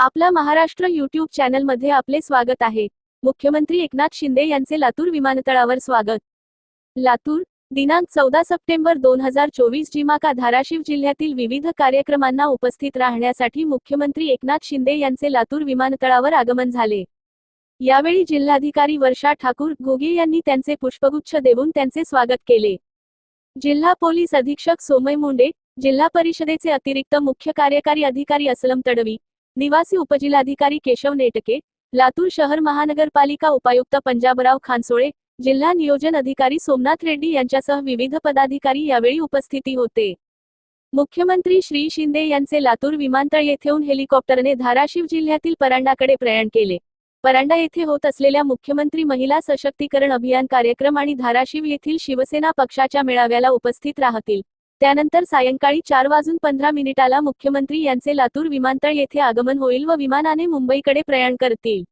आपला महाराष्ट्र युट्यूब चॅनलमध्ये आपले स्वागत आहे. मुख्यमंत्री एकनाथ शिंदे यांचे लातूर विमानतळावर स्वागत. लातूर दिनांक चौदा सप्टेंबर दोन हजार चोवीस जिमाका धाराशिव जिल्ह्यातील विविध कार्यक्रमांना उपस्थित राहण्यासाठी मुख्यमंत्री एकनाथ शिंदे यांचे लातूर विमानतळावर आगमन झाले. यावेळी जिल्हाधिकारी वर्षा ठाकूर घोगे यांनी त्यांचे पुष्पगुच्छ देऊन त्यांचे स्वागत केले. जिल्हा पोलीस अधीक्षक सोमय मुंडे जिल्हा परिषदेचे अतिरिक्त मुख्य कार्यकारी अधिकारी असलम तडवी निवासी उपजिल्हाधिकारी केशव नेटके लातूर शहर महानगरपालिका उपायुक्त पंजाबराव खानसोळे जिल्हा नियोजन अधिकारी सोमनाथ रेड्डी यांच्यासह विविध पदाधिकारी यावेळी उपस्थिती होते. मुख्यमंत्री श्री शिंदे यांचे लातूर विमानतळ येथेहून हेलिकॉप्टरने धाराशिव जिल्ह्यातील परांडाकडे प्रयाण केले. परांडा येथे होत असलेल्या मुख्यमंत्री महिला सशक्तीकरण अभियान कार्यक्रम आणि धाराशिव येथील शिवसेना पक्षाच्या मेळाव्याला उपस्थित राहतील. त्यानंतर सायंकाळी चार वाजून पंधरा मिनिटाला मुख्यमंत्री यांचे लातूर विमानतळ येथे आगमन होईल व विमानाने मुंबईकडे प्रयाण करतील.